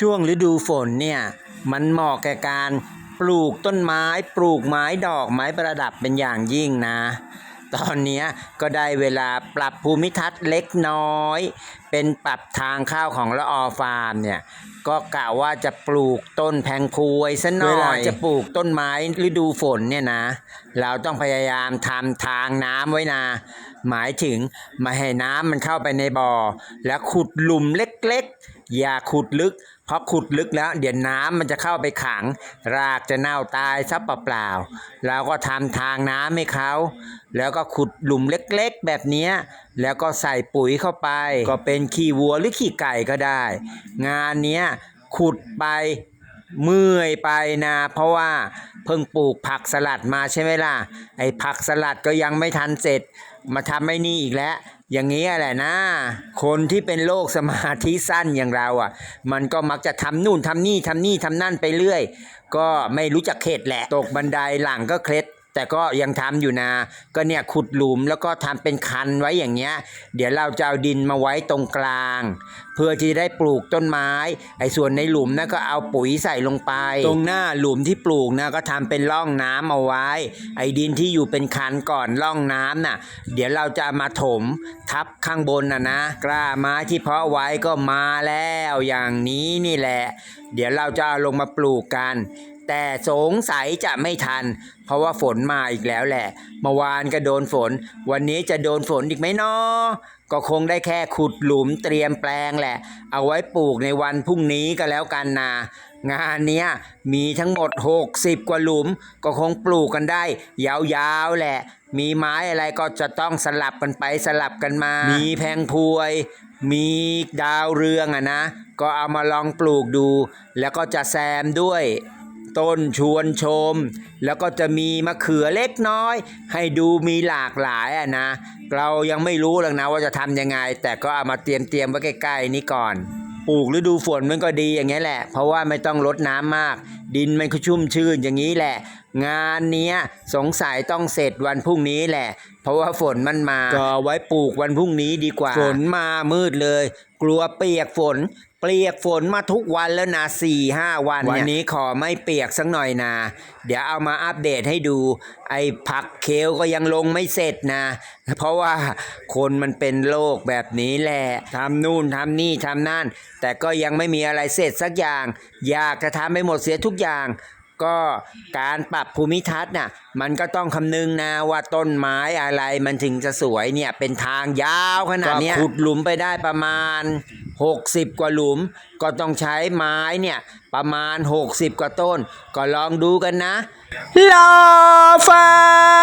ช่วงฤดูฝนเนี่ยมันเหมาะแก่การปลูกต้นไม้ ปลูกไม้ดอกไม้ประดับเป็นอย่างยิ่งนะ ตอนเนี้ยก็ได้เวลาปรับภูมิทัศน์เล็กน้อย เป็นปรับทางเข้าของละออฟาร์มเนี่ยก็กะว่าจะปลูกต้นแพงพวยซะหน่อยเวลาจะปลูกต้นไม้ฤดูฝนเนี่ยนะ เราต้องพยายามทำทางน้ำไว้นะ หมายถึงไมาให้น้ำมันเข้าไปในบ่อ แล้วขุดหลุมเล็กๆ อย่าขุดลึก เพราะขุดลึกแล้ว เดี๋ยวน้ำมันจะเข้าไปขัง รากจะเน่าตายซะเปล่าๆเราก็ทำทางน้ำให้เขาแล้วก็ขุดหลุมเล็กๆ แบบนี้แล้วก็ใส่ปุ๋ยเข้าไป ก็เป็นขี้วัวหรือขี้ไก่ก็ได้ งานเนี้ยขุดไป เมื่อยไปนะ เพราะว่าเพิ่งปลูกผักสลัดมาใช่ไหมล่ะ ไอ้ผักสลัดก็ยังไม่ทันเสร็จ มาทำไม่นี่อีกแล้ว อย่างนี้แหละนะ คนที่เป็นโรคสมาธิสั้นอย่างเราอะ มันก็มักจะทำนู่นทำนี่ทำนี่ทำนั่นไปเรื่อย ก็ไม่รู้จักเข็ดแหละ ตกบันไดหลังก็เคล็ด แต่ก็ยังทำอยู่นะ ก็เนี่ยขุดหลุมแล้วก็ทำเป็นคันไว้อย่างเงี้ย เดี๋ยวเราจะเอาดินมาไว้ตรงกลาง เพื่อที่จะได้ปลูกต้นไม้ ไอ้ส่วนในหลุมนะก็เอาปุ๋ยใส่ลงไป ตรงหน้าหลุมที่ปลูกนะก็ทำเป็นร่องน้ำเอาไว้ ไอ้ดินที่อยู่เป็นคันก่อนร่องน้ำน่ะ เดี๋ยวเราจะมาถมทับข้างบนน่ะนะ กล้าไม้ที่เพาะไว้ก็มาแล้วอย่างนี้นี่แหละ เดี๋ยวเราจะเอาลงมาปลูกกัน แต่สงสัยจะไม่ทัน เพราะว่าฝนมาอีกแล้วแหละ เมื่อวานก็โดนฝน วันนี้จะโดนฝนอีกไหมเนาะก็คงได้แค่ขุดหลุมเตรียมแปลงแหละ เอาไว้ปลูกในวันพรุ่งนี้ก็แล้วกันนะงานเนี้ยมีทั้งหมด 60 กว่าหลุม ก็คงปลูกกันได้ ยาวๆแหละ มีไม้อะไรก็จะต้องสลับกันไปสลับกันมา มีแพงพวย มีดาวเรืองอะนะ ก็เอามาลองปลูกดู แล้วก็จะแซมด้วย ต้นชวนชม แล้วก็จะมีมะเขือเล็กน้อย ให้ดูมีหลากหลายอะนะ เรายังไม่รู้หรอกนะว่าจะทำยังไง แต่ก็เอามาเตรียมเตรียมๆไว้ใกล้ๆนี้ก่อนปลูกฤดูฝนมันก็ดีอย่างเงี้ยแหละ เพราะว่าไม่ต้องรดน้ำมาก ดินมันก็ชุ่มชื่นอย่างนี้แหละ งานเนี้ยสงสัยต้องเสร็จวันพรุ่งนี้แหละ เพราะว่าฝนมันมา ก็เอาไว้ปลูกวันพรุ่งนี้ดีกว่า ฝนมามืดเลย กลัวเปียกฝน เปียกฝนมาทุกวันแล้วนะสี่ห้าวันวันนี้ขอไม่เปียกสักหน่อยนะ เดี๋ยวเอามาอัปเดตให้ดู ไอ้ผักเคลก็ยังลงไม่เสร็จนะ เพราะว่าคนมันเป็นโรคแบบนี้แหละทำนู่นทำนี่ทำนั่น แต่ก็ยังไม่มีอะไรเสร็จสักอย่าง อยากจะทำให้หมดเสียทุกอย่างก็การปรับภูมิทัศน์น่ะมันก็ต้องคำนึงนะว่าต้นไม้อะไรมันถึงจะสวยเนี่ยเป็นทางยาวขนาดเนี้ยขุดหลุมไปได้ประมาณ 60 กว่าหลุม ก็ต้องใช้ไม้เนี่ย ประมาณ 60 กว่าต้น ก็ลองดูกันนะลอฟา